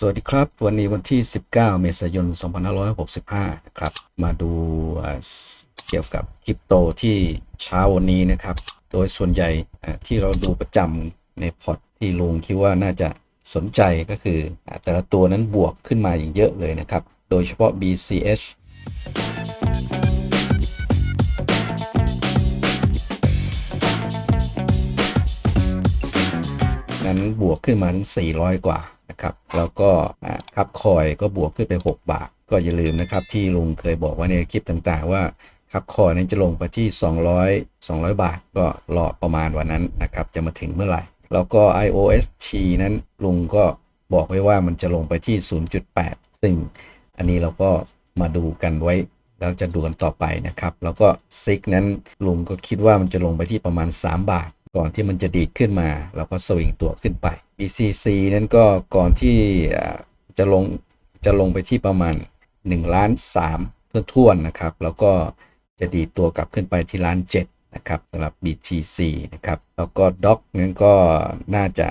สวัสดีครับ วันนี้วันที่ 19 เมษายน 2565 นะครับ มาดูเกี่ยวกับคริปโตที่เช้าวันนี้นะครับ โดยส่วนใหญ่ที่เราดูประจำในพอร์ตที่ลุงคิดว่าน่าจะสนใจก็คือแต่ละตัวนั้นบวกขึ้นมาอย่างเยอะเลยนะครับ โดยเฉพาะ BCH นั้นบวกขึ้นมาถึง 400 กว่า นะครับ แล้วก็อ่าคับคอยก็บวกขึ้นไป 6 บาท ก็อย่าลืมนะครับที่ลุงเคยบอกว่าในคลิปต่างๆ ว่าคับคอยนั้นจะลงไปที่ 200 200 บาท ก็รอประมาณวันนั้นนะครับจะมาถึงเมื่อไหร่ แล้วก็ IOST นั้นลุงก็บอกไว้ว่ามันจะลงไปที่ 0.8 ซึ่งอันนี้เราก็มาดูกันไว้แล้วจะดูกันต่อไปนะครับ แล้วก็ซิกนั้นลุงก็คิดว่ามันจะลงไปที่ประมาณ 3 บาท ก่อนที่มันจะดีดขึ้นมาแล้วก็สวิงตัวขึ้นไป BCC นั้นก็ก่อนที่จะลงจะลงไปที่ประมาณ1ล้าน3ทั่วท่วนๆนะครับ แล้วก็จะดีดตัวกลับขึ้นไปที่ล้าน7นะครับสำหรับ BTC นะครับ แล้วก็ DOC นั้นก็น่าจะ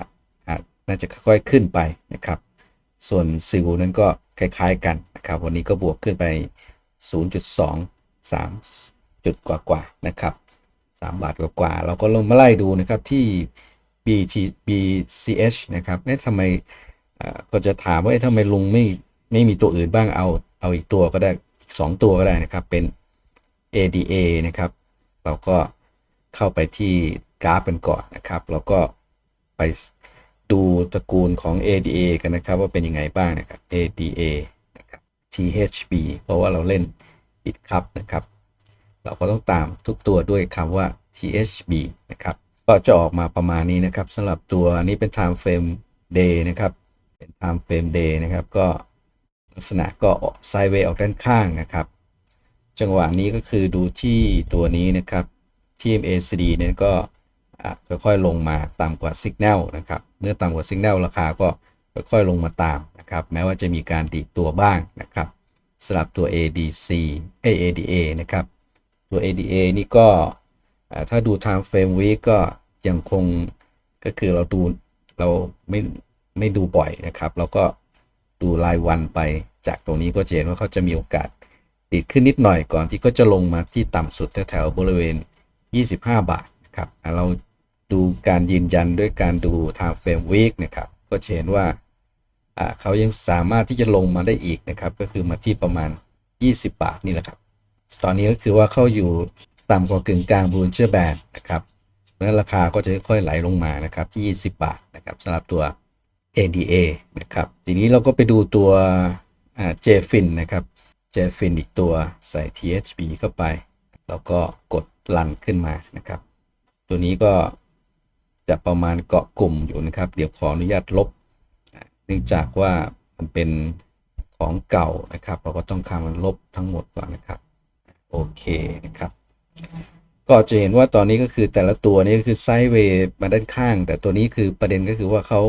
น่าจะค่อยๆขึ้นไปนะครับ ส่วนซิลนั้นก็คล้ายๆกันนะครับ วันนี้ก็บวกขึ้นไป 0.2 3จุดกว่าๆนะครับ 3 บาทกว่าๆเราก็ลงมาไล่ดูนะครับที่ BT BCH นะครับเอ๊ะทำไมก็จะถามว่าเอ๊ะทำไมลุงไม่ไม่มีตัวอื่นบ้างเอาเอาอีกตัวก็ได้อีกสองตัวก็ได้นะครับเป็น ADA นะครับ เราก็เข้าไปที่กราฟกันก่อนนะครับ แล้วก็ไปดูตระกูลของ ADA กันนะครับว่าเป็นยังไงบ้างนะครับ ADA นะครับ THB เพราะว่าเราเล่นบิตคัพนะครับ เราก็ต้องตามทุกตัวด้วยคำว่า THB นะครับ ก็จะออกมาประมาณนี้นะครับสำหรับตัวนี้เป็น time frame day นะครับ เป็น time frame day นะครับ ก็ลักษณะก็ไซเวย์ออกด้านข้างนะครับ จังหวะนี้ก็คือดูที่ตัวนี้นะครับที่ MACD เนี่ยก็ค่อยๆลงมาต่ำกว่า Signal นะครับ เมื่อต่ำกว่า Signal ราคาก็ค่อยๆลงมาตามนะครับ แม้ว่าจะมีการดีดตัวบ้างนะครับสำหรับตัว ADC เอย ADA นะครับ ตัว ADA นี่ก็ถ้าดู time frame week ก็ยังคงก็คือเราดูเราไม่ไม่ดูบ่อยนะครับ เราก็ดูรายวันไปจากตรงนี้ก็จะเห็นว่าเขาจะมีโอกาสดีดขึ้นนิดหน่อยก่อนที่เขาจะลงมาที่ต่ำสุดแถวๆบริเวณ 25 บาทครับเราดูการยืนยันด้วยการดู time frame week นะครับ ก็เห็นว่าเขายังสามารถที่จะลงมาได้อีกนะครับ ก็คือมาที่ประมาณ 20 บาทนี่แหละครับ ตอนนี้ก็คือว่าเข้าอยู่ต่ำกว่ากึ่งกลางบูนเชอร์แบนนะครับเพราะฉะนั้นราคาก็จะค่อยๆไหลลงมานะครับที่ 20 บาทนะครับสำหรับตัว ADA นะครับ ทีนี้เราก็ไปดูตัวอ่า JFIN นะครับ JFIN อีกตัวใส่ THB เข้าไป แล้วก็กดลันขึ้นมานะครับ ตัวนี้ก็จะประมาณเกาะกลุ่มอยู่นะครับ เดี๋ยวขออนุญาตลบ เนื่องจากว่ามันเป็นของเก่านะครับ เราก็ต้องคำมันลบทั้งหมดก่อนนะครับ โอเคนะครับ ก็จะเห็นว่าตอนนี้ก็คือแต่ละตัวนี้ก็คือไซด์เวย์มาด้านข้าง แต่ตัวนี้คือประเด็นก็คือว่าเขา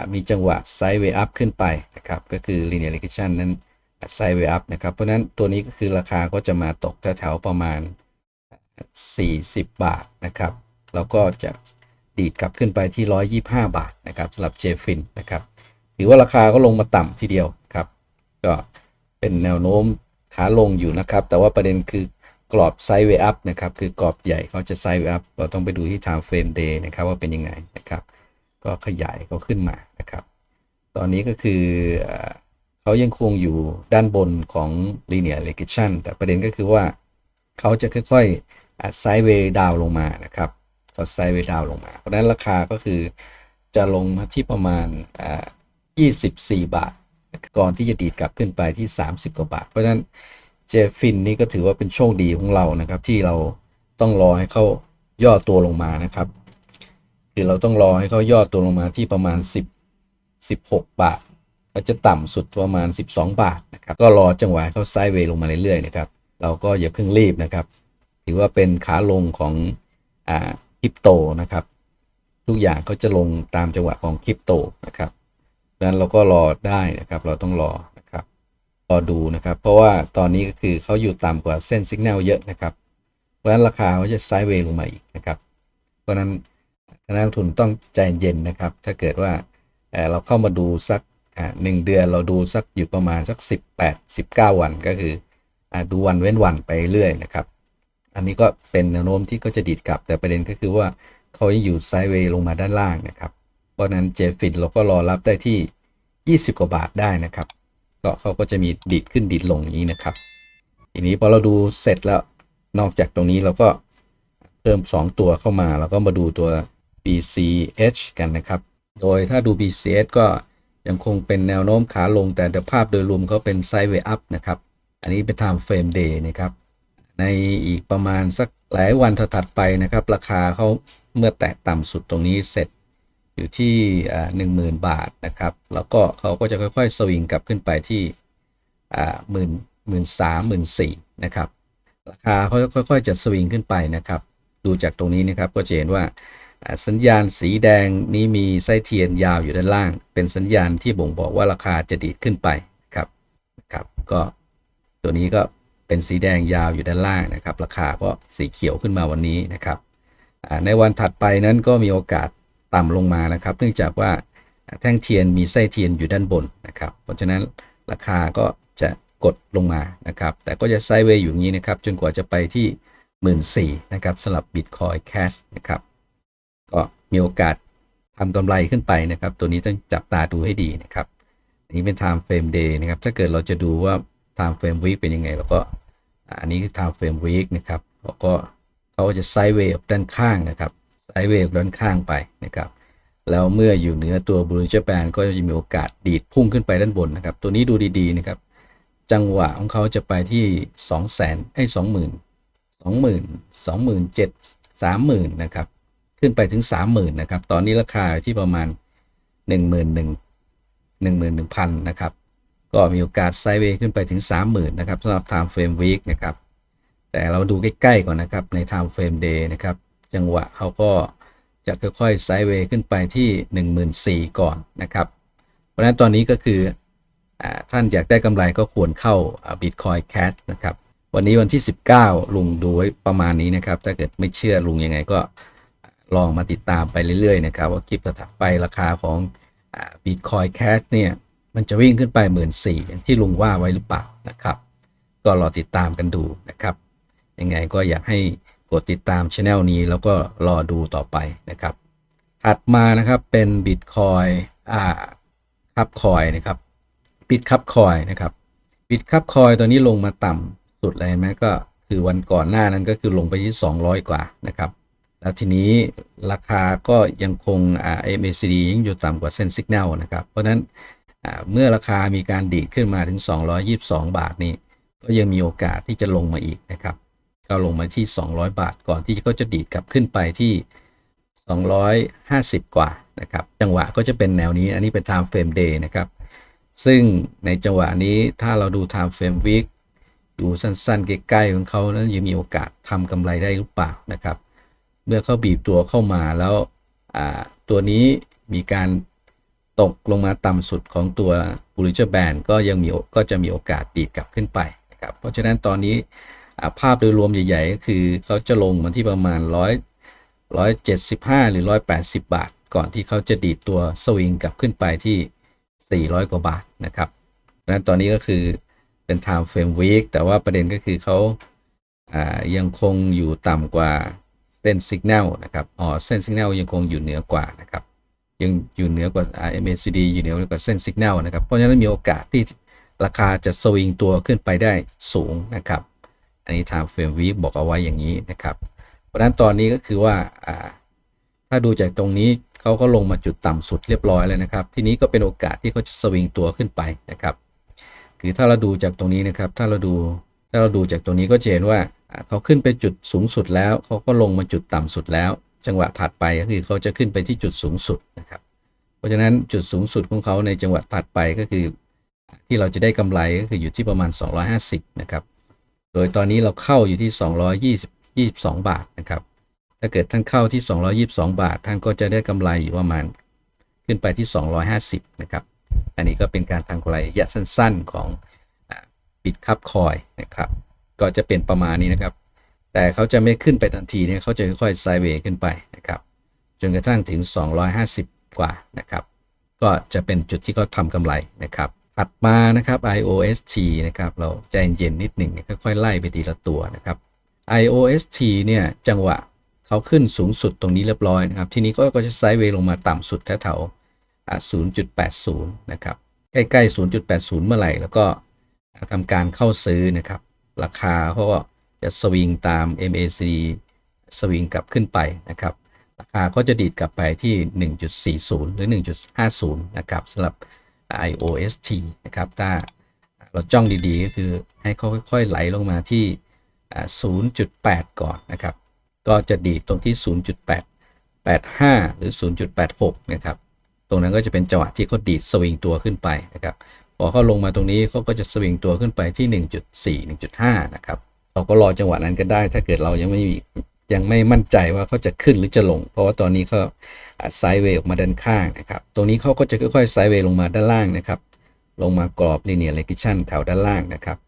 ามีจังหวะไซด์เวย์อัพขึ้นไปนะครับ ก็คือ linear regression นั้นไซด์เวย์อัพนะครับ เพราะฉะนั้นตัวนี้ก็คือราคาก็จะมาตกแถวๆประมาณ 40 บาทนะครับ แล้วก็จะดีดกลับขึ้นไปที่ 125 บาทนะครับสำหรับ JFIN นะครับ ถือว่าราคาก็ลงมาต่ำทีเดียวครับ ก็เป็นแนวโน้ม ขาลงอยู่นะครับ แต่ว่าประเด็นคือกรอบไซด์เวอัพนะครับ คือกรอบใหญ่เขาจะไซด์เวอัพเราต้องไปดูที่ time frame day นะครับว่าเป็นยังไงนะครับ ก็ขยายเขาขึ้นมานะครับ ตอนนี้ก็คือเอ่อเขายังคงอยู่ด้านบนของ linear regression แต่ประเด็นก็คือว่าเขาจะค่อยๆไซด์เวดาวลงมานะครับเขาไซด์เวดาวลงมา เพราะนั้นราคาก็คือจะลงมาที่ประมาณ 24 บาท ก่อนที่จะดีดกลับขึ้นไปที่ 30 กว่าบาท เพราะฉะนั้นเจฟินนี่ก็ถือว่าเป็นโชคดีของเรานะครับ ที่เราต้องรอให้เขาย่อตัวลงมานะครับคือเราต้องรอให้เขาย่อตัวลงมาที่ประมาณ 10 16 บาทแล้วจะต่ำสุดประมาณ 12 บาทนะครับก็รอจังหวะเขาไซด์เวย์ลงมาเรื่อยๆนะครับเราก็อย่าเพิ่งรีบนะครับ ถือว่าเป็นขาลงของอ่าคริปโตนะครับ ทุกอย่างเขาจะลงตามจังหวะของคริปโตนะครับ ดังนั้นเราก็รอได้นะครับ เราต้องรอนะครับ รอดูนะครับ เพราะว่าตอนนี้ก็คือเขาอยู่ต่ำกว่าเส้นสัญญาณเยอะนะครับ เพราะฉะนั้นราคาเขาจะไซด์เวย์ลงมาอีกนะครับ เพราะฉะนั้นนักลงทุนต้องใจเย็นนะครับ ถ้าเกิดว่าเราเข้ามาดูสักหนึ่งเดือนเราดูสักอยู่ประมาณสัก 18 19 วันก็คืออดูวันเว้นวันไปเรื่อยนะครับ อันนี้ก็เป็นแนวโน้มที่เขาจะดีดกลับ แต่ประเด็นก็คือว่าเขายังอยู่ไซด์เวย์ลงมาด้านล่างนะครับ เพราะนั้นเจฟินเราก็รอรับได้ที่ 20 กว่าบาทได้นะครับก็เขาก็จะมีดีดขึ้นดีดลงอย่างนี้นะครับ ทีนี้พอเราดูเสร็จแล้วนอกจากตรงนี้เราก็เพิ่ม 2 ตัวเข้ามาแล้วก็มาดูตัว BCH กันนะครับ โดยถ้าดู BCH ก็ยังคงเป็นแนวโน้มขาลงแต่ภาพโดยรวมเขาเป็นไซด์เวย์อัพนะครับ อันนี้เป็น time frame day นะครับ ในอีกประมาณสักหลายวันถัดไปนะครับ ราคาเขาเมื่อแตะต่ำสุดตรงนี้เสร็จ อยู่ที่หนึ่งหมื่นบาทนะครับ แล้วก็เขาก็จะค่อยๆ สวิงกลับขึ้นไปที่หมื่นหมื่นสามหมื่นสี่นะครับราคาเขาค่อยๆจะสวิงขึ้นไปนะครับ ดูจากตรงนี้นะครับก็จะเห็นว่าสัญญาณสีแดงนี้มีไส้เทียนยาวอยู่ด้านล่าง เป็นสัญญาณที่บ่งบอกว่าราคาจะดีดขึ้นไปครับครับก็ตัวนี้ก็เป็นสีแดงยาวอยู่ด้านล่างนะครับ ราคาก็สีเขียวขึ้นมาวันนี้นะครับในวันถัดไปนั้นก็มีโอกาส ต่ำลงมานะครับ เนื่องจากว่าแท่งเทียนมีไส้เทียนอยู่ด้านบนนะครับ เพราะฉะนั้นราคาก็จะกดลงมานะครับ แต่ก็จะไซด์เวย์อยู่งนี้นะครับ จนกว่าจะไปที่1 4ื่นนะครับสำหรับ Bitcoin Cash นะครับ ก็มีโอกาสทำกำไรขึ้นไปนะครับ ตัวนี้ต้องจับตาดูให้ดีนะครับอันนี้เป็น time frame day นะครับ ถ้าเกิดเราจะดูว่า time frame week เป็นยังไงเราก็อันนี้คือ time frame week นะครับแล้วก็เขาจะไซด์เวย์ด้านข้างนะครับ ไซเวย์ออกด้านข้างไปนะครับแล้วเมื่ออยู่เหนือตัวบรูเจแปนก็จะมีโอกาสดีดพุ่งขึ้นไปด้านบนนะครับ ตัวนี้ดูดีๆนะครับจังหวะของเขาจะไปที่ 2 0 0 0 0 0ไอ้สองหมื่นสองหมื่นสองหมื่นเจ็ดสามหมื่นนะครับขึ้นไปถึง 30,000นะครับตอนนี้ราคาที่ประมาณ 1 1 1 1 1 1 0 0 0นะครับก็มีโอกาสไซเวย์ขึ้นไปถึง 30,000นะครับสำหรับ time frame week นะครับแต่เราดูใกล้ๆก่อนนะครับใน time frame day นะครับ จังหวะเขาก็จะค่อยๆไซด์เวย์ขึ้นไปที่ 14,000 ก่อนนะครับ เพราะฉะนั้นตอนนี้ก็คืออท่านอยากได้กำไรก็ควรเข้า Bitcoin Cash นะครับ วันนี้วันที่ 19 ลุงดูไว้ประมาณนี้นะครับ ถ้าเกิดไม่เชื่อลุงยังไงก็ลองมาติดตามไปเรื่อยๆนะครับ ว่าคลิปถัดไปราคาของบิตคอยแคชเนี่ย มันจะวิ่งขึ้นไป 1 4ื่นอย่างที่ลุงว่าไว้หรือเปล่านะครับ ก็รอติดตามกันดูนะครับ ยังไงก็อยากให้ กดติดตามช anel นี้แล้วก็รอดูต่อไปนะครับ ถัดมานะครับเป็น Bitcoin อ่าคับคอยนะครับบิตคับคอยนะครับบิตคับคอยตัวนี้ลงมาต่ำสุดเลยเห็นไหมก็คือวันก่อนหน้านั้นก็คือลงไปที่ 200 กว่านะครับ แล้วทีนี้ราคาก็ยังคงอ่า MACD ยังอยู่ต่ำกว่าเส้นสัญญาณนะครับ เพราะฉะนั้นเมื่อราคามีการดีดขึ้นมาถึง 222 บาทนี่ก็ยังมีโอกาสที่จะลงมาอีกนะครับ ก็ลงมาที่ 200 บาทก่อนที่เขาจะดีดกลับขึ้นไปที่ 250 กว่านะครับ จังหวะก็จะเป็นแนวนี้ อันนี้เป็น time frame day นะครับ ซึ่งในจังหวะนี้ถ้าเราดู time frame week ดูสั้นๆ ใกล้ๆของเขาแล้วยังมีโอกาสทำกำไรได้หรือเปล่านะครับ เมื่อเขาบีบตัวเข้ามาแล้วตัวนี้มีการตกลงมาต่ำสุดของตัว Bollinger Band ก็ยังมีก็จะมีโอกาสดีดกลับขึ้นไปนะครับ เพราะฉะนั้นตอนนี้ ภาพโดยรวมใหญ่ๆ ก็คือเขาจะลงมาที่ประมาณ 100 175 หรือ 180 บาท ก่อนที่เขาจะดีดตัวสวิงกลับขึ้นไปที่ 400 กว่าบาทนะครับนั้นตอนนี้ก็คือเป็น time frame week แต่ว่าประเด็นก็คือเขาายังคงอยู่ต่ำกว่าเส้น signal นะครับอ๋อเส้น signal ยังคงอยู่เหนือกว่านะครับยังอยู่เหนือกว่า MACD อยู่เหนือกว่าเส้น signal นะครับ เพราะฉะนั้นมีโอกาสที่ราคาจะสวิงตัวขึ้นไปได้สูงนะครับ อันนี้ time frame week บอกเอาไว้อย่างนี้นะครับ เพราะฉะนั้นตอนนี้ก็คือว่าถ้าดูจากตรงนี้เขาก็ลงมาจุดต่ำสุดเรียบร้อยแล้วนะครับ ทีนี้ก็เป็นโอกาสที่เขาจะสวิงตัวขึ้นไปนะครับ คือถ้าเราดูจากตรงนี้นะครับ ถ้าเราดูถ้าเราดูจากตรงนี้ก็จะเห็นว่าเขาขึ้นไปจุดสูงสุดแล้วเขาก็ลงมาจุดต่ำสุดแล้ว จังหวะถัดไปก็คือเขาจะขึ้นไปที่จุดสูงสุดนะครับ เพราะฉะนั้นจุดสูงสุดของเขาในจังหวะถัดไปก็คือ ที่เราจะได้กำไรก็คืออยู่ที่ประมาณ 250นะครับ โดยตอนนี้เราเข้าอยู่ที่ 220 22 บาทนะครับ ถ้าเกิดท่านเข้าที่ 222 บาท ท่านก็จะได้กำไรอยู่ประมาณขึ้นไปที่ 250 นะครับ อันนี้ก็เป็นการทางกำไรระยะสั้นๆของบิตคับคอยนะครับ ก็จะเป็นประมาณนี้นะครับ แต่เขาจะไม่ขึ้นไปทันทีเนี่ยเขาจะค่อยๆไซเวย์ขึ้นไปนะครับ จนกระทั่งถึง 250 กว่านะครับ ก็จะเป็นจุดที่เขาทำกำไรนะครับ ถัดมานะครับ IOST นะครับ เราใจเย็นนิดหนึ่งค่อยๆไล่ไปทีละตัวนะครับ IOST เนี่ย จังหวะเขาขึ้นสูงสุดตรงนี้เรียบร้อยนะครับ ทีนี้ก็ก็จะไซด์เวย์ลงมาต่ำสุดแถวๆ0.80 นะครับ ใกล้ๆ 0.80 เมื่อไหร่ แล้วก็ทำการเข้าซื้อนะครับ ราคาเขาก็จะสวิงตาม MAC สวิงกลับขึ้นไปนะครับ ราคาก็จะดีดกลับไปที่ 1.40 หรือ 1.50 นะครับสำหรับ IOST นะครับถ้าเราจ้องดีๆ ก็คือให้เขาค่อยๆ ไหลลงมาที่ 0.8 ก่อนนะครับ ก็จะดีตรงที่ 0.885 หรือ 0.86 นะครับ ตรงนั้นก็จะเป็นจังหวะที่เขาดีดสวิงตัวขึ้นไปนะครับ พอเขาลงมาตรงนี้เขาก็จะสวิงตัวขึ้นไปที่ 1.4 1.5 นะครับ เราก็รอจังหวะนั้นก็ได้ ถ้าเกิดเรายังไม่มี ยังไม่มั่นใจว่าเขาจะขึ้นหรือจะลง เพราะว่าตอนนี้เขาไซด์เวย์ออกมาด้านข้างนะครับ ตรงนี้เขาก็จะค่อยๆไซด์เวย์ลงมาด้านล่างนะครับ ลงมากรอบ linear regression แถวด้านล่างนะครับ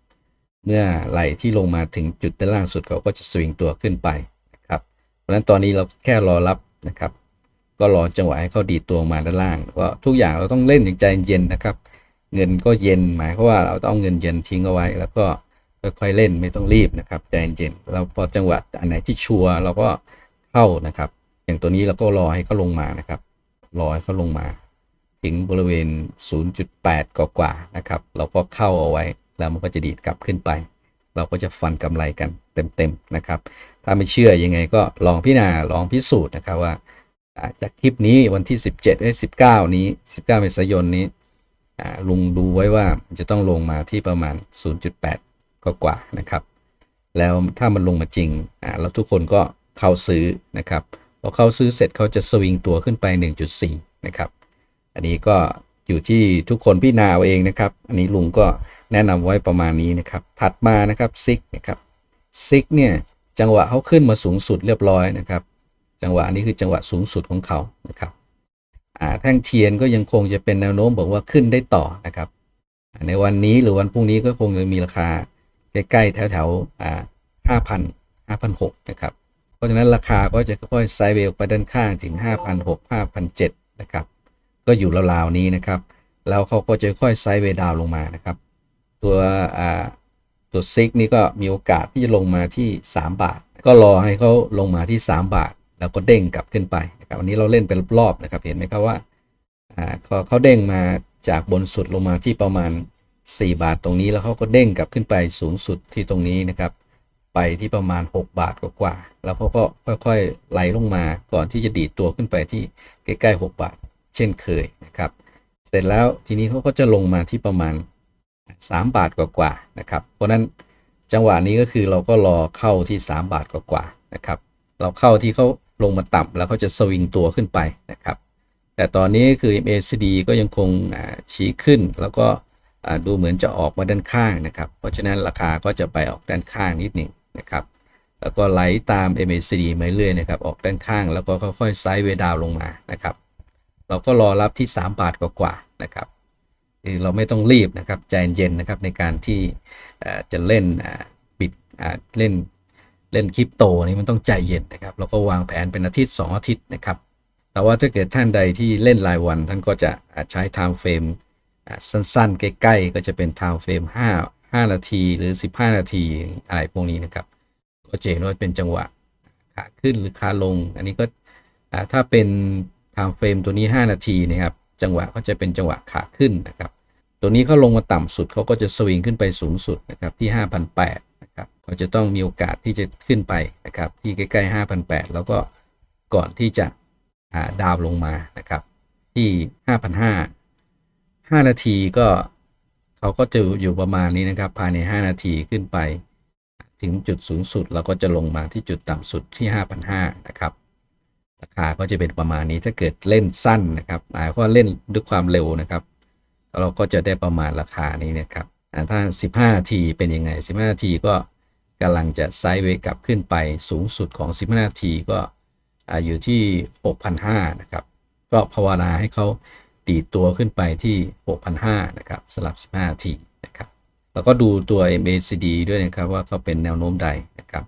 เมื่อไหลที่ลงมาถึงจุดด้านล่างสุดเขาก็จะสวิงตัวขึ้นไปนะครับ เพราะฉะนั้นตอนนี้เราแค่รอรับนะครับ ก็รอจังหวะให้เขาดีตัวมาด้านล่างก็ทุกอย่างเราต้องเล่นอย่างใจเย็นนะครับ เงินก็เย็นหมายความว่าเราต้องเอาเงินเย็นทิ้งเอาไว้แล้วก็ ค่อยๆเล่นไม่ต้องรีบนะครับใจเย็นเราพอจังหวะอันไหนที่ชัวร์เราก็เข้านะครับ อย่างตัวนี้เราก็รอให้เขาลงมานะครับรอให้เขาลงมา ถึงบริเวณ 0.8 กว่าๆนะครับ เราก็เข้าเอาไว้แล้วมันก็จะดีดกลับขึ้นไป เราก็จะฟันกำไรกันเต็มๆนะครับ ถ้าไม่เชื่อยังไงก็ลองพิจารณาลองพิสูจน์นะครับว่าจากคลิปนี้วันที่ 17เอ้ย19 นี้ 19 เมษายนนี้ลุงดูไว้ว่าจะต้องลงมาที่ประมาณ 0.8 กว่านะครับ แล้วถ้ามันลงมาจริงอ่าแล้วทุกคนก็เข้าซื้อนะครับพอเข้าซื้อเสร็จเขาจะสวิงตัวขึ้นไป 1.4 นะครับ อันนี้ก็อยู่ที่ทุกคนพี่นาเอาเองนะครับ อันนี้ลุงก็แนะนำไว้ประมาณนี้นะครับ ถัดมานะครับซิกนะครับซิกเนี่ยจังหวะเขาขึ้นมาสูงสุดเรียบร้อยนะครับ จังหวะนี้คือจังหวะสูงสุดของเขานะครับอ่าแท่งเทียนก็ยังคงจะเป็นแนวโน้มบอกว่าขึ้นได้ต่อนะครับ ในวันนี้หรือวันพรุ่งนี้ก็คงจะมีราคา ใกล้ๆ แถวๆอ่าห้าพันห้าพันหกนะครับ เพราะฉะนั้นราคาก็จะค่อยๆไซด์เวย์ออกไปด้านข้างถึง5,600 5,700นะครับ ก็อยู่ราวๆนี้นะครับ แล้วเขาก็จะค่อยไซด์เวย์ดาวลงมานะครับ ตัวอ่าตัวซิกนี่ก็มีโอกาสที่จะลงมาที่ 3 บาท ก็รอให้เขาลงมาที่ 3 บาท แล้วก็เด้งกลับขึ้นไปนะครับอันนี้เราเล่นเป็นรอบๆนะครับ เห็นไหมครับว่าเขาเขาเด้งมาจากบนสุดลงมาที่ประมาณ 4 บาทตรงนี้แล้วเขาก็เด้งกลับขึ้นไปสูงสุดที่ตรงนี้นะครับ ไปที่ประมาณ 6 บาทกว่าๆแล้วเขาก็ค่อยๆไหลลงมาก่อนที่จะดีดตัวขึ้นไปที่ใกล้ๆ 6 บาท เช่นเคยนะครับ เสร็จแล้วทีนี้เขาก็จะลงมาที่ประมาณ 3 บาทกว่าๆนะครับ เพราะนั้นจังหวะนี้ก็คือเราก็รอเข้าที่ 3 บาทกว่าๆนะครับ เราเข้าที่เขาลงมาต่ำแล้วเขาจะสวิงตัวขึ้นไปนะครับ แต่ตอนนี้คือ MACD ก็ยังคงชี้ขึ้นแล้วก็ ดูเหมือนจะออกมาด้านข้างนะครับ เพราะฉะนั้นราคาก็จะไปออกด้านข้างนิดหนึ่งนะครับ แล้วก็ไหลตาม MACD มาเรื่อยๆนะครับ ออกด้านข้างแล้วก็ค่อยๆไซด์เวดาวลงมานะครับ เราก็รอรับที่ 3 บาทกว่าๆนะครับคือเราไม่ต้องรีบนะครับใจเย็นนะครับในการที่จะเล่นอ่าบิดเล่นเล่นคริปโตนี่มันต้องใจเย็นนะครับเราก็วางแผนเป็นอาทิตย์ 2 อาทิตย์นะครับ แต่ว่าถ้าเกิดท่านใดที่เล่นรายวันท่านก็จะใช้ time frame สั้นๆ ใกล้ๆ ก็จะเป็น time frame 5 5 นาทีหรือ 15 นาทีอะไรพวกนี้นะครับ ก็จะเห็นว่าเป็นจังหวะขาขึ้นหรือขาลง อันนี้ก็ถ้าเป็น time frame ตัวนี้ 5 นาทีนะครับ จังหวะก็จะเป็นจังหวะขาขึ้นนะครับ ตัวนี้เขาลงมาต่ำสุดเขาก็จะสวิงขึ้นไปสูงสุดนะครับที่5,800นะครับเขาจะต้องมีโอกาสที่จะขึ้นไปนะครับที่ใกล้ๆ5,800แล้วก็ก่อนที่จะาดาวลงมานะครับที่ 5,500 5 นาทีก็เขาก็จะอยู่ประมาณนี้นะครับ ภายใน 5 นาทีขึ้นไป ถึงจุดสูงสุดเราก็จะลงมาที่จุดต่ำสุดที่ 5,500นะครับ ราคาก็จะเป็นประมาณนี้ถ้าเกิดเล่นสั้นนะครับหมายความเล่นด้วยความเร็วนะครับ เราก็จะได้ประมาณราคานี้นะครับถ้า 15 นาทีเป็นยังไง 15 นาทีก็กำลังจะไซด์เวกลับขึ้นไปสูงสุดของ 15 นาทีก็อ่าอยู่ที่ 6,500นะครับ ก็ภาวนาให้เขา ดีดตัวขึ้นไปที่ 6,500 นะครับสำหรับ 15นาทีนะครับ แล้วก็ดูตัว MACD ด้วยนะครับว่าเขาเป็นแนวโน้มใดนะครับ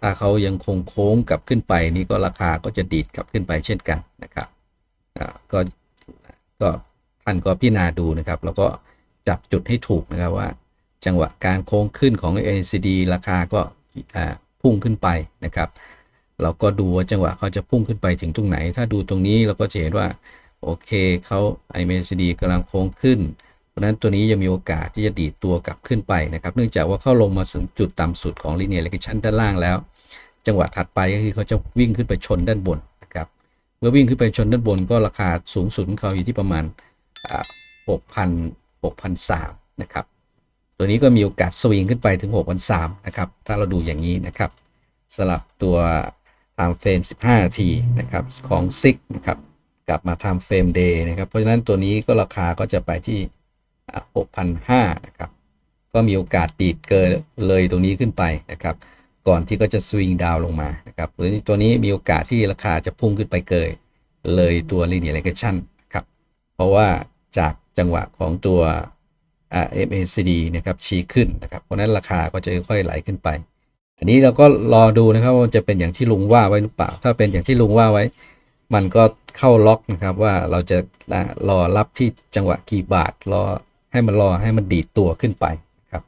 ถ้าเขายังคงโค้งกลับขึ้นไปนี่ก็ราคาก็จะดีดกลับขึ้นไปเช่นกันนะครับก็ก็ท่านก็พิจารณาดูนะครับ แล้วก็จับจุดให้ถูกนะครับว่า จังหวะการโค้งขึ้นของ NCD ราคาก็พุ่งขึ้นไปนะครับ เราก็ดูว่าจังหวะเขาจะพุ่งขึ้นไปถึงตรงไหน ถ้าดูตรงนี้เราก็จะเห็นว่า โอเคเขา MACD กำลังโค้งขึ้น เพราะนั้นตัวนี้ยังมีโอกาสที่จะดีดตัวกลับขึ้นไปนะครับ เนื่องจากว่าเข้าลงมาถึงจุดต่ำสุดของ linear regression ด้านล่างแล้ว จังหวะถัดไปก็คือเขาจะวิ่งขึ้นไปชนด้านบนนะครับ เมื่อวิ่งขึ้นไปชนด้านบนก็ราคาสูงสุดของเขาอยู่ที่ประมาณหกพันหกพันะครับ ตัวนี้ก็มีโอกาสสวิงขึ้นไปถึง6,003นะครับ ถ้าเราดูอย่างนี้นะครับสลับตัว time frame 15 นาทีนะครับของ SIG นะครับ กลับมา time frame day นะครับ เพราะฉะนั้นตัวนี้ก็ราคาก็จะไปที่ 6,500นะครับ ก็มีโอกาสดีดเกินเลยตรงนี้ขึ้นไปนะครับ ก่อนที่ก็จะสวิงดาวลงมานะครับหรือตัวนี้มีโอกาสที่ราคาจะพุ่งขึ้นไปเกยเลยตัว linear regression ครับ เพราะว่าจากจังหวะของตัว MACD นะครับชี้ขึ้นนะครับ เพราะฉะนั้นราคาก็จะค่อยๆไหลขึ้นไป อันนี้เราก็รอดูนะครับว่าจะเป็นอย่างที่ลุงว่าไว้หรือเปล่า ถ้าเป็นอย่างที่ลุงว่าไว้ มันก็เข้าล็อกนะครับว่าเราจะรอรับที่จังหวะกี่บาทรอให้มันรอให้มันดีดตัวขึ้นไปนครับ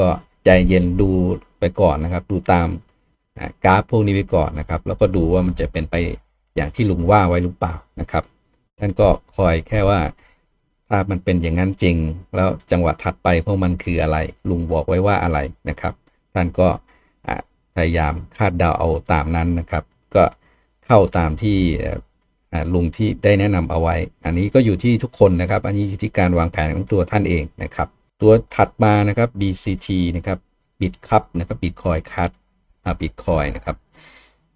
ก็ใจเย็นดูไปก่อนนะครับ ดูตามกราฟพวกนี้ไปก่อนนะครับ แล้วก็ดูว่ามันจะเป็นไปอย่างที่ลุงว่าไว้หรือเปล่านะครับท่านก็คอยแค่ว่าถ้ามันเป็นอย่างนั้นจริง แล้วจังหวะถัดไปของมันคืออะไร ลุงบอกไว้ว่าอะไรนะครับ ท่านก็พยายามคาดเดาเอาตามนั้นนะครับ ก็ เข้าตามที่ลุงที่ได้แนะนำเอาไว้ อันนี้ก็อยู่ที่ทุกคนนะครับ อันนี้อยู่ที่การวางแผนของตัวท่านเองนะครับ ตัวถัดมานะครับ BCT นะครับ Bitcup นะครับ Bitcoin Cut อ่า Bitcoin นะครับ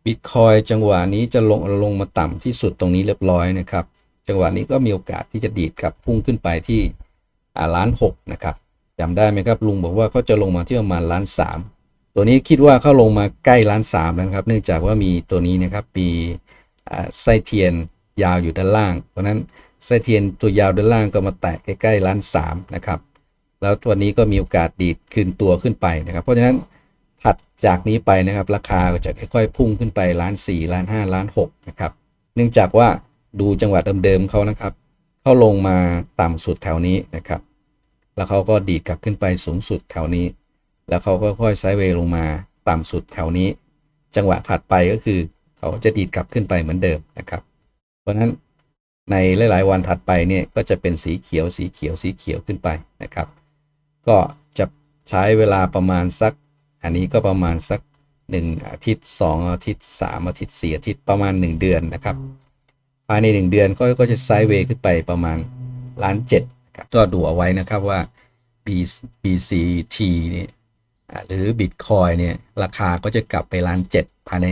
Bitcoin จังหวะนี้จะลงลงมาต่ำที่สุดตรงนี้เรียบร้อยนะครับ จังหวะนี้ก็มีโอกาสที่จะดีดกลับพุ่งขึ้นไปที่ล้านหกนะครับจำได้ไหมครับลุงบอกว่าเขาจะลงมาที่ประมาณล้านสาม ตัวนี้คิดว่าเขาลงมาใกล้ล้านสามแล้วนะครับ เนื่องจากว่ามีตัวนี้นะครับปีไส้เทียนยาวอยู่ด้านล่าง เพราะนั้นไส้เทียนตัวยาวด้านล่างก็มาแตะใกล้ๆล้านสามนะครับ แล้วตัวนี้ก็มีโอกาสดีดคืนตัวขึ้นไปนะครับ เพราะฉะนั้นถัดจากนี้ไปนะครับ ราคาก็จะค่อยๆพุ่งขึ้นไปล้านสี่ล้านห้าล้านหกนะครับ เนื่องจากว่าดูจังหวะเดิมๆเขานะครับ เขาลงมาต่ำสุดแถวนี้นะครับ แล้วเขาก็ดีดกลับขึ้นไปสูงสุดแถวนี้ แล้วเขาก็ค่อยไซด์เวย์ลงมาต่ำสุดแถวนี้ จังหวะถัดไปก็คือ เขาจะดีดกลับขึ้นไปเหมือนเดิมนะครับ เพราะฉะนั้นในหลาย ๆ วันถัดไปเนี่ยก็จะเป็นสีเขียวสีเขียวสีเขียวขึ้นไปนะครับ ก็จะใช้เวลาประมาณสัก อันนี้ก็ประมาณสัก 1 อาทิตย์ 2 อาทิตย์ 3 อาทิตย์4อาทิตย์ประมาณ 1 เดือนนะครับภายใน 1 เดือนก็ก็จะไซด์เวย์ขึ้นไปประมาณล้านเจ็ดครับก็ดูเอาไว้นะครับว่า B BCT เนี่ย หรือ Bitcoin เนี่ยราคาก็จะกลับไปล้านเจ็ดภายใน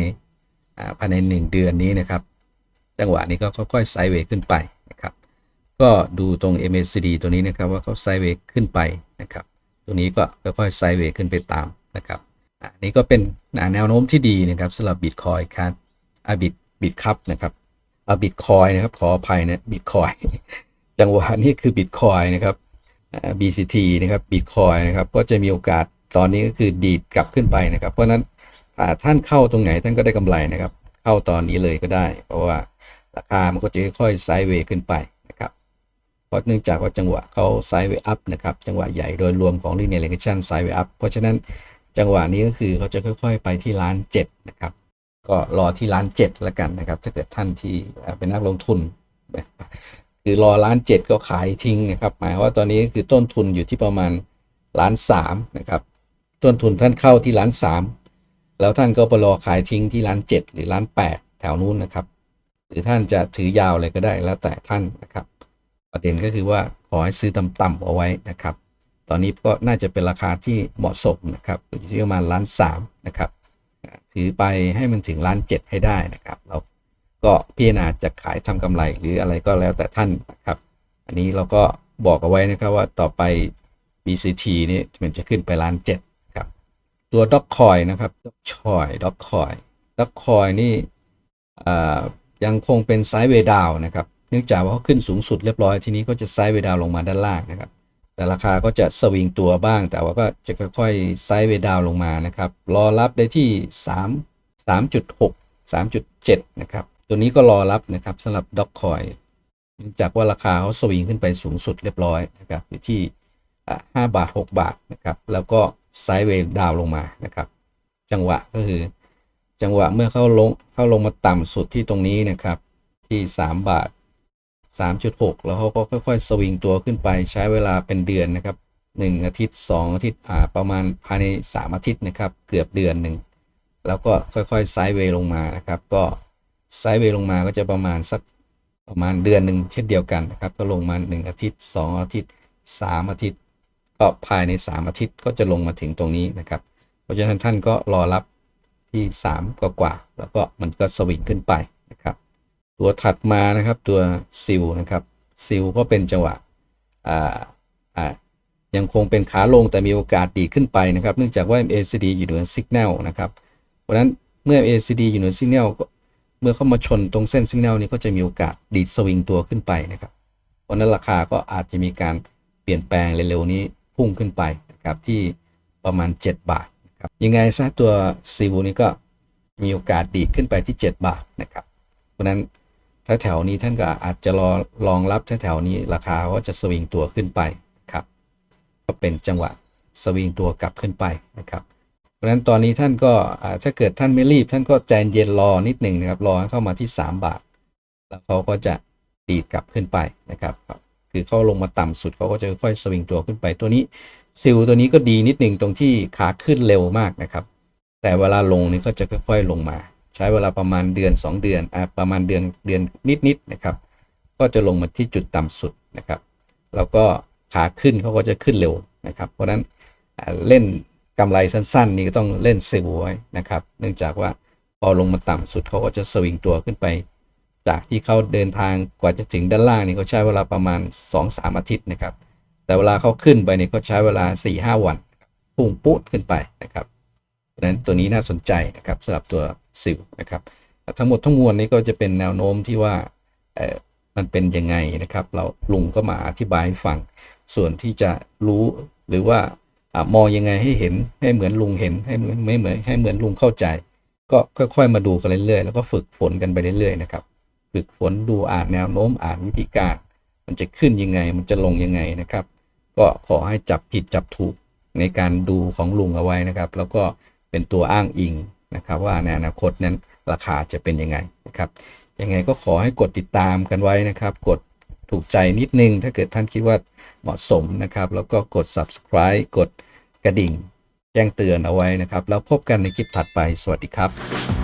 ภายใน 1 เดือนนี้นะครับจังหวะนี้ก็ค่อยๆไซด์เวย์ขึ้นไปนะครับก็ดูตรง MACD ตัวนี้นะครับว่าเขาไซด์เวย์ขึ้นไปนะครับตัวนี้ก็ค่อยๆไซด์เวย์ขึ้นไปตามนะครับอันนี้ก็เป็นแนวโน้มที่ดีนะครับสำหรับ Bitcoin ครับอาบิตบิตคัพนะครับอาบิตคอยนะครับขออภัยนะบิตคอยจังหวะนี้คือบิตคอยนะครับ BCT นะครับบิตคอยนะครับก็จะมีโอกาส ตอนนี้ก็คือดีดกลับขึ้นไปนะครับ เพราะฉะนั้นอ่าท่านเข้าตรงไหนท่านก็ได้กำไรนะครับ เข้าตอนนี้เลยก็ได้ เพราะว่าราคามันก็จะค่อยๆไซด์เวย์ขึ้นไปนะครับเพราะเนื่องจากว่าจังหวะเขาไซด์เวย์อัพนะครับจังหวะใหญ่โดยรวมของ linear regression ไซด์เวย์อัพเพราะฉะนั้นจังหวะนี้ก็คือเขาจะค่อย ๆ ไปที่ล้านเจ็ดนะครับก็รอที่ล้านเจ็ดแล้วกันนะครับ ถ้าเกิดท่านที่เป็นนักลงทุนคือรอล้านเจ็ดก็ขายทิ้งนะครับ หมายว่าตอนนี้คือต้นทุนอยู่ที่ประมาณล้านสามนะครับ ต้นทุนท่านเข้าที่ล้านสามแล้วท่านก็ไปรอขายทิ้งที่ล้านเจ็ดหรือล้านแปดแถวนู้นนะครับ หรือท่านจะถือยาวเลยก็ได้แล้วแต่ท่านนะครับ ประเด็นก็คือว่าขอให้ซื้อต่ำๆเอาไว้นะครับ ตอนนี้ก็น่าจะเป็นราคาที่เหมาะสมนะครับอยู่ที่ประมาณล้านสามนะครับถือไปให้มันถึงล้านเจ็ดให้ได้นะครับ เราก็พิจารณาจะขายทำกำไรหรืออะไรก็แล้วแต่ท่านนะครับ อันนี้เราก็บอกเอาไว้นะครับว่าต่อไป BCT นี่มันจะขึ้นไปล้านเจ็ด ตัวด็อกคอยนะครับด็อกชอยด็อกคอยด็อกคอยนี่ยังคงเป็นไซด์เวดาวนะครับ เนื่องจากว่าเขาขึ้นสูงสุดเรียบร้อยทีนี้ก็จะไซด์เวดาวลงมาด้านล่างนะครับ แต่ราคาก็จะสวิงตัวบ้าง แต่ว่าก็จะค่อยๆไซด์เวดาวลงมานะครับ รอรับได้ที่ 3 3.6 3.7 นะครับ ตัวนี้ก็รอรับนะครับสำหรับด็อกคอยเนื่องจากว่าราคาเขาสวิงขึ้นไปสูงสุดเรียบร้อยนะครับอยู่ที่อ่า5บาท 6 บาทนะครับ แล้วก็ ไซด์เวย์ดาวลงมานะครับ จังหวะก็คือ จังหวะเมื่อเข้าลงเข้าลงมาต่ำสุดที่ตรงนี้นะครับ ที่ 3 บาท 3.6 แล้วเขาก็ค่อยๆ สวิงตัวขึ้นไปใช้เวลาเป็นเดือนนะครับ 1 อาทิตย์ 2 อาทิตย์อ่าประมาณภายใน 3 อาทิตย์นะครับ เกือบเดือนหนึ่งแล้วก็ค่อยๆไซด์เวย์ลงมานะครับ ก็ไซด์เวย์ลงมาก็จะประมาณสักประมาณเดือนหนึ่งเช่นเดียวกันนะครับ ก็ลงมา 1 อาทิตย์ 2 อาทิตย์ 3 อาทิตย์ ก็ภายใน 3 อาทิตย์ก็จะลงมาถึงตรงนี้นะครับ เพราะฉะนั้นท่านก็รอรับที่ 3 กว่ากว่าๆแล้วก็มันก็สวิงขึ้นไปนะครับ ตัวถัดมานะครับตัวซิลนะครับซิลก็เป็นจังหวะอ่าอ่ายังคงเป็นขาลงแต่มีโอกาสดีขึ้นไปนะครับ เนื่องจากว่า MACD อยู่เหนือสัญญาณนะครับ เพราะฉะนั้นเมื่อ MACD อยู่เหนือสัญญาณเมื่อเข้ามาชนตรงเส้นสัญญาณนี้ก็จะมีโอกาสดีดสวิงตัวขึ้นไปนะครับ เพราะนั้นราคาก็อาจจะมีการเปลี่ยนแปลงเร็วๆนี้ พุ่งขึ้นไปนะครับที่ประมาณ 7 บาทนะครับยังไงซะตัวซีบูนี้ก็มีโอกาสดีขึ้นไปที่ 7 บาทนะครับ เพราะนั้นถ้าแถวนี้ท่านก็อาจจะรอรองรับถ้าแถวนี้ราคาก็จะสวิงตัวขึ้นไปครับก็เป็นจังหวะสวิงตัวกลับขึ้นไปนะครับเพราะฉะนั้นตอนนี้ท่านก็ถ้าเกิดท่านไม่รีบ ท่านก็ใจเย็นรอนิดหนึ่งนะครับรอให้เข้ามาที่ 3 บาท แล้วเขาก็จะดีดกลับขึ้นไปนะครับ คือเขาลงมาต่ำสุดเขาก็จะค่อยๆสวิงตัวขึ้นไปตัวนี้ซิลตัวนี้ก็ดีนิดหนึ่งตรงที่ขาขึ้นเร็วมากนะครับ แต่เวลาลงนี่ก็จะค่อยๆลงมา ใช้เวลาประมาณเดือน 2 เดือนอ่าประมาณเดือนเดือนนิดๆนะครับ ก็จะลงมาที่จุดต่ำสุดนะครับ แล้วก็ขาขึ้นเขาก็จะขึ้นเร็วนะครับ เพราะฉะนั้นเล่นกำไรสั้นๆ นี่ก็ต้องเล่นซิลไว้นะครับ เนื่องจากว่าพอลงมาต่ำสุดเขาก็จะสวิงตัวขึ้นไป จากที่เขาเดินทางกว่าจะถึงด้านล่างนี่เขาใช้เวลาประมาณ 2-3 อาทิตย์นะครับ แต่เวลาเขาขึ้นไปเนี่ยเขาใช้เวลา 4-5 วันพุ่งปุ๊ดขึ้นไปนะครับเพราะฉะนั้นตัวนี้น่าสนใจนะครับสำหรับตัวซิลนะครับ ทั้งหมดทั้งมวลนี้ก็จะเป็นแนวโน้มที่ว่ามันเป็นยังไงนะครับ เราลุงก็มาอธิบายให้ฟัง ส่วนที่จะรู้หรือว่าอามองยังไงให้เห็นให้เหมือนลุงเห็นให้ไม่เหมือนให้เหมือนลุงเข้าใจ ก็ค่อยๆมาดูกันเรื่อยๆแล้วก็ฝึกฝนกันไปเรื่อยๆนะครับ ฝึกฝนดูอ่านแนวโน้มอ่านวิธีการ มันจะขึ้นยังไงมันจะลงยังไงนะครับ ก็ขอให้จับผิดจับถูกในการดูของลุงเอาไว้นะครับ แล้วก็เป็นตัวอ้างอิงนะครับ ว่าในอนาคตนั้นราคาจะเป็นยังไงนะครับยังไงก็ขอให้กดติดตามกันไว้นะครับ กดถูกใจนิดนึง ถ้าเกิดท่านคิดว่าเหมาะสมนะครับ แล้วก็กด subscribe กดกระดิ่ง แจ้งเตือนเอาไว้นะครับ แล้วพบกันในคลิปถัดไปสวัสดีครับ